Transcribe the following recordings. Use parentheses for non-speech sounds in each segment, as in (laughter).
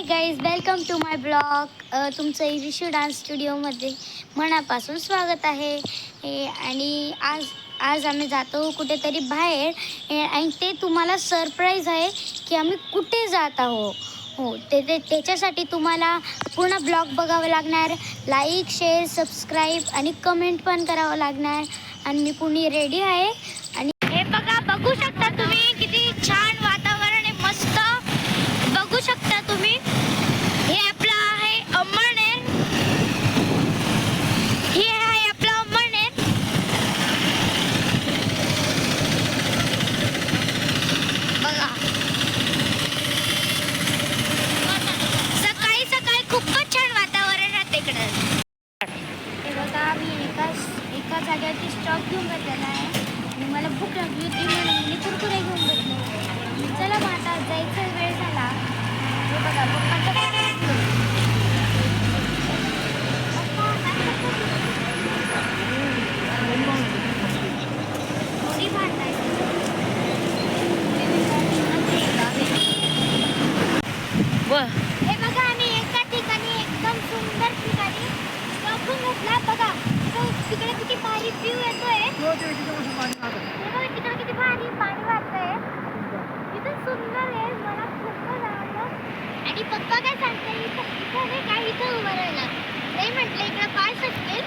Hi guys welcome to my blog तुमचं इरिशू dance स्टुडिओमध्ये मनापासून स्वागत आहे. हे आणि आज आज आम्ही जातो कुठेतरी बाहेर. आणि ते तुम्हाला सरप्राईज आहे की आम्ही कुठे जात आहो हो ते ते त्याच्यासाठी तुम्हाला पूर्ण ब्लॉग बघावं लागणार. लाईक शेअर सबस्क्राईब आणि कमेंट पण करावं लागणार. आणि मी पुणे रेडी आहे? आणि हे बघा बघू शकता तुम्ही किती छान वातावरण आहे मस्त बघू शकता तुम्ही हे आपलं आहे अमळनेर हे आहे आपलं अमळनेर बघा सकाळी सकाळी खूपच छान वातावरण राहते इकडं हे बघा मी एका एका जागेवरती स्टॉप घेऊन बसलेला आहे लागली होती म्हणून मी कुरकुरे घेऊन बसले. चला मग आता जायचा वेळ झाला. हे बघा पप्पाचं. हे बघा आम्ही एका ठिकाणी एकदम सुंदर ठिकाणी स्टॉप घेऊन घेतला बघा तिकडे तिकडे किती भारी व्ह्यू येतोय हे बघा तिकडे किती भारी पाणी वाहतंय इथं सुंदर आहे मला खूपच आवडलं आणि पप्पा काय सांगते इथं इथं नाही काय इथं उभं राहिला. नाही म्हटलं इकडं पास असतील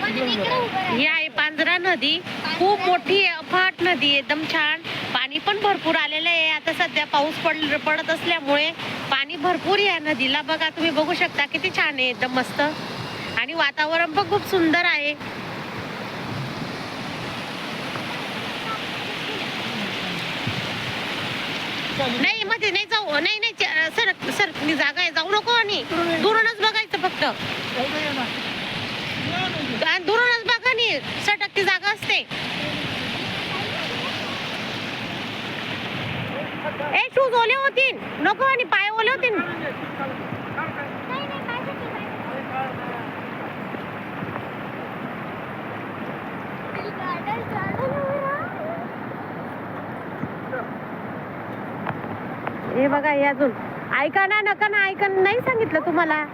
म्हणून इकडे उभं ही राहिलं. आहे पांजरा नदी. खूप मोठी आहे, अफाट नदी आहे, एकदम छान. पाणी पण भरपूर आलेलं आहे. आता सध्या पाऊस पड पडत असल्यामुळे पाणी भरपूर आहे या नदीला. बघा तुम्ही बघू शकता किती छान आहे एकदम मस्त. आणि वातावरण पण खूप सुंदर आहे. नाही मध्ये नाही जाऊ नाही नाही सरक सरकली जागा आहे जाऊ नको आणि दुरूनच बघायचं फक्त. आणि दुरूनच बघा नी सटकती जागा असते. ए शूज ओले होतील नको आणि पाय ओले होतील हे बघा हे अजून. ऐका ना नका ना ऐका नाही सांगितलं तुम्हाला.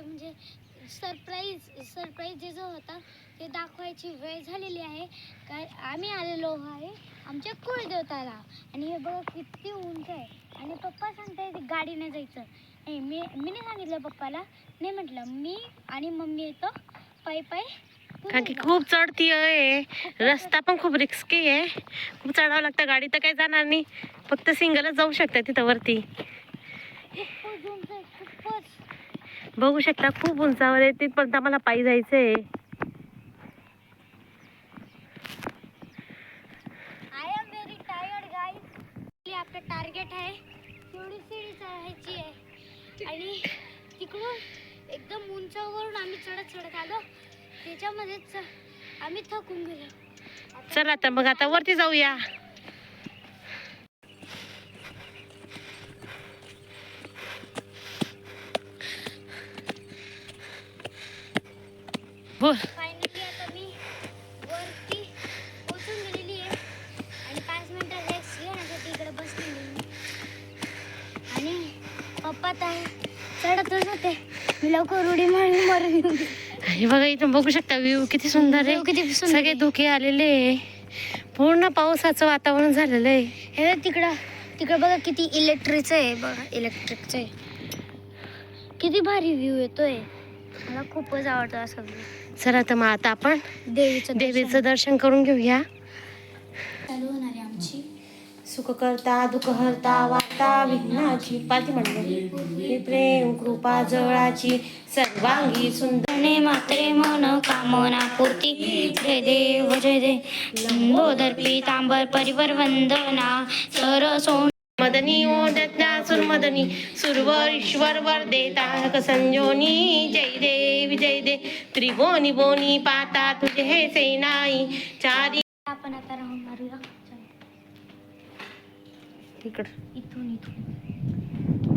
म्हणजे सरप्राईज सरप्राईज जे जो होता ते दाखवायची वेळ झालेली आहे. काय आम्ही आलेलो आहे आमच्या कुळदेवताला. आणि हे बघा किती उंच आहे. आणि पप्पा सांगताय गाडीने जायचं. नाही मी मी नाही सांगितलं पप्पाला. नाही म्हटलं मी आणि मम्मी येतो. पायी पायी कारण की. खूप चढती आहे. रस्ता पण खूप रिस्की आहे. खूप चढावं लागतं. गाडी तर काही जाणार नाही. फक्त सिंगलच जाऊ शकता तिथं वरती. आहे बघू शकता खूप उंचावर आहे तिथपर्यंत आम्हाला पायी टायर्ड गाईज आपलं टार्गेट आहे. तेवढी सीडी चढायची आहे. आणि तिकडून एकदम उंचावरून आम्ही चढत चढत आलो. त्याच्यामध्येच आम्ही थकून गेलो. चला तर मग आता वरती जाऊया. बोल. फायनली आता मी वरती पोचून गेलेली आहे. आणि पाच मिनिटं रेस्ट घेण्यासाठी इकडे बसलेली आहे. आणि पप्पा तर चढतच होते. मी लवकर उडी मारून. हे बघा इथून बघू शकता व्ह्यू किती सुंदर आहे. किती सुंदर सगळे. धुके आलेले आहे. पूर्ण पावसाचं वातावरण झालेलं आहे. हे तिकडं तिकडे बघा किती इलेक्ट्रिकचं आहे. बघा इलेक्ट्रिकचं आहे. किती भारी व्ह्यू येतोय. मला खूपच आवडतं असं. चला तर मग आता आपण देवीचं देवीचं दर्शन करून घेऊया. चालू होणार आहे आमची. सुख करता दुःख हरता वार्ता विघ्नाची पाती मंडळी. प्रेम कृपा जवळाची सर्वांगी सुंदर. ने मात्रे मन कामना पूर्ती. जय देव जय दे लंबोदर पीतांबर परिवर वंदना. सर सोन मदनी ओदत्ता सुरमदनी सुरवर ईश्वर वर देता संजोनी जय देव जय दे त्रिभुवनी बोनी पाता तुझे हे सेनाई चारी आपण आता राहून मारूया. इकडं. इथून इथून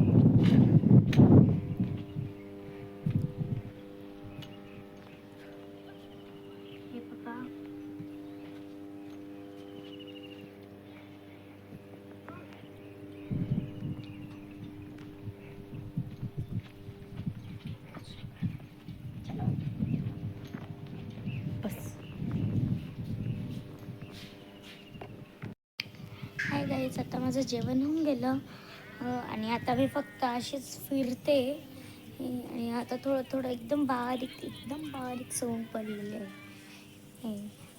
हे बघा बस गाईज आता माझं जेवण होऊन गेलं. आणि आता मी फक्त अशीच फिरते. आणि आता थोडं थोडं एकदम बारीक एकदम बारीक सवून पडलेले आहे.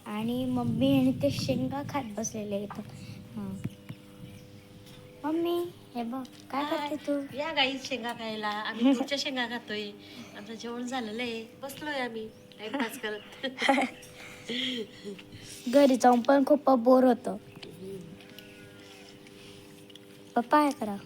आणि मम्मी आणि ते शेंगा खात बसलेले आहेत. हां मम्मी हे बघ काय करते तू? या गाई शेंगा खायला. आम्ही तुमच्या शेंगा खातोय. आमचं जेवण झालेलं आहे. बसलोय आम्ही. टाइमपास करत. (laughs) घरी जाऊन पण खूप बोर होतं. पप्पा करा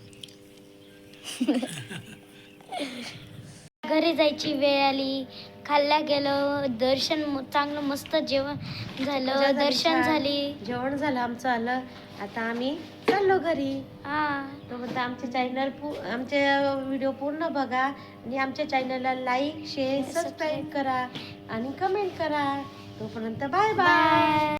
घरी जायची वेळ आली. खाल्ल्या गेलं. दर्शन म- चांगलं मस्त जेवण झालं. दर्शन झाली. जेवण झालं आमचं आलं. आता आम्ही चाललो घरी. हा. तोपर्यंत आमचे चॅनल आमचे व्हिडिओ पूर्ण बघा आणि आमच्या चॅनलला लाईक शेअर सबस्क्राईब करा आणि कमेंट करा. तोपर्यंत बाय बाय बाय